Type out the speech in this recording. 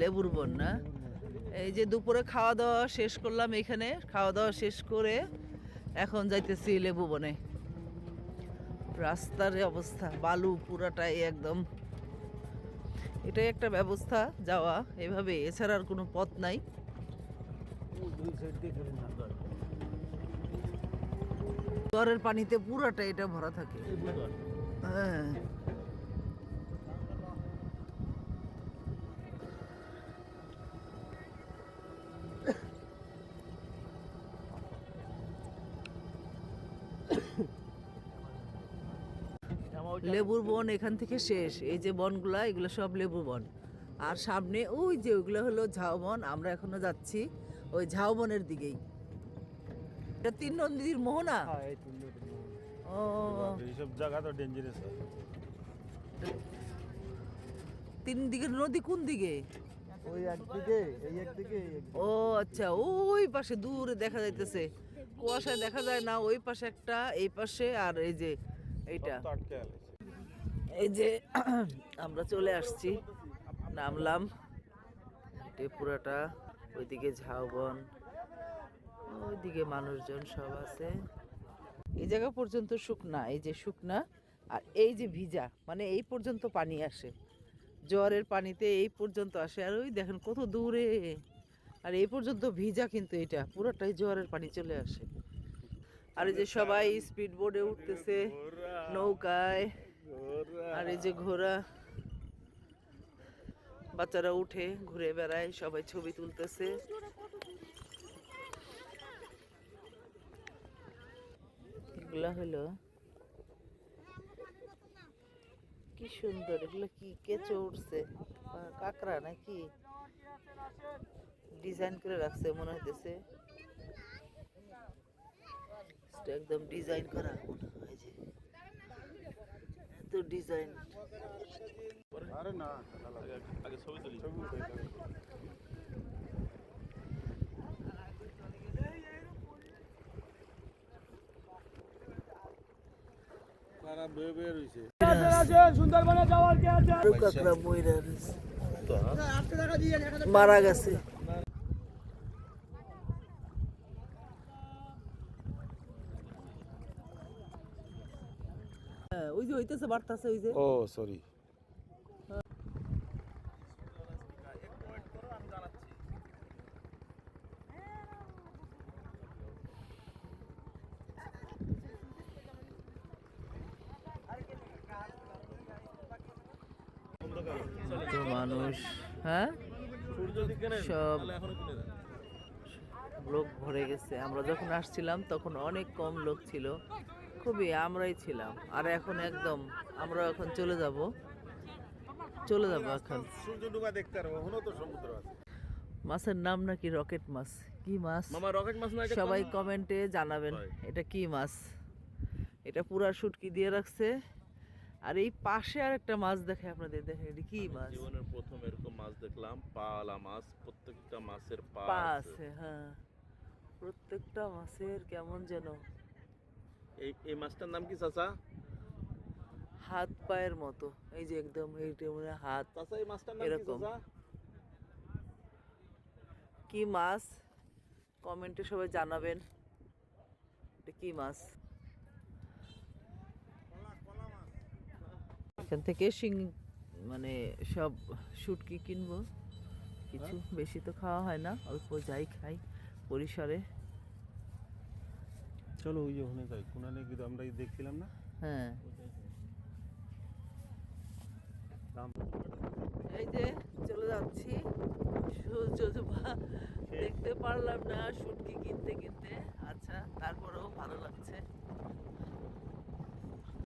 লেবুর বন না এই যে দুপুরে খাওয়া দাওয়া শেষ করলাম এখানে। খাওয়া দাওয়া শেষ করে এখন যাইতেছি লেবু বনে। রাস্তার অবস্থা, বালু পুরাটাই একদম। এটাই একটা ব্যবস্থা যাওয়া, এভাবে। এছাড়া আর কোনো পথ নাই। জলের পানিতে পুরাটা এটা ভরা থাকে। হ্যাঁ। লেবুর বন এখান থেকে শেষ। এই যে বনগুলা এগুলো সব লেবু বন। আর সামনে ওই যে ওইগুলো হলো ঝাউবন আমরা এখনও যাচ্ছি ওই ঝাউবনের দিকেই। এটা তিন নদীর মোহনা? ও। এইসব জায়গা তো ডেঞ্জারাস তিন দিকের নদী কোন দিকে? ওই একদিকে এই একদিকে ও আচ্ছা ওই পাশে দূরে দেখা যাইতেছে। কুয়াশায় দেখা যায় না ওই পাশে একটা এই পাশে আর এই যে এইটা। এই যে আমরা চলে আসছি। নামলাম টেপুরাটা, ওইদিকে ঝাউবন, ওইদিকে মানুষজন সব আছে। এই জায়গা পর্যন্ত শুকনা, এই যে শুকনা, আর এই যে ভিজা মানে এই পর্যন্ত পানি আসে। জ্বরের পানিতে এই পর্যন্ত আসে, আর ওই দেখেন কত দূরে। আর এই পর্যন্ত ভিজা কিন্তু এটা, পুরোটাই জ্বরের পানি চলে আসে। আর এই যে সবাই স্পিড বোর্ডে উঠতেছে, নৌকায়। আর এই যে ঘোড়া বাচ্চারা উঠে, ঘুরে বেড়ায়, সবাই ছবি তুলতেছে। এগুলা হলো কি সুন্দর, এগুলো কি কেঁচো উঠছে? কাঁকড়া নাকি? ডিজাইন করে রাখছে, মনে হইতেছে। একদম ডিজাইন করা। মনে হয় এত ডিজাইন। আরে না আগে ছবি তুলি ছবি সুন্দরবনে যাওয়ার কে আছে মারা গেছে। ওই যে হইতেছে বাড়তাছে ওই যে। ও সরি তো মানুষ হ্যাঁ? সব লোক ভরে গেছে। আমরা যখন আসছিলাম তখন অনেক কম লোক ছিল। খুবই আমরাই ছিলাম। আর এখন একদম আমরা এখন চলে যাব। চলে যাব এখন। সূর্য ডুবা দেখতে পারব এখনও তো সমুদ্র আছে। মাছের নাম নাকি রকেট মাছ? কি মাছ? মামা রকেট মাছ না সবাই কমেন্টে জানাবেন এটা কি মাছ? এটা পুরা শুটকি দিয়ে রাখছে। আর এই পাশে আর একটা মাছ দেখে আপনাদের দেখে এটা কি মাছ? জীবনের প্রথম এরকম মাছ দেখলাম পালা মাছ। প্রত্যেকটা মাছের পা। আছে হ্যাঁ। প্রত্যেকটা মাছের কেমন যেন এই এই মাছটার নাম কি চাচা? হাত পায়ের মতো। এই যে একদম এইটা মনে হাত চাচা এই মাছটার নাম কি। চাচা? কি মাছ? কমেন্টে সবাই জানাবেন। এটা কি মাছ? এখান থেকে শিং মানে সব শুটকি কিনবো। কিছু বেশি তো খাওয়া হয় না অল্প যাই খাই পরিসরে চলো ওই যে ওখানে যাই। কোনানে কিন্তু আমরা এই দেখছিলাম না? হ্যাঁ। এই যে চলে যাচ্ছি। সূর্য ডোবা দেখতে পারলাম না শুটকি কিনতে কিনতে। আচ্ছা তারপরেও ভালো লাগছে।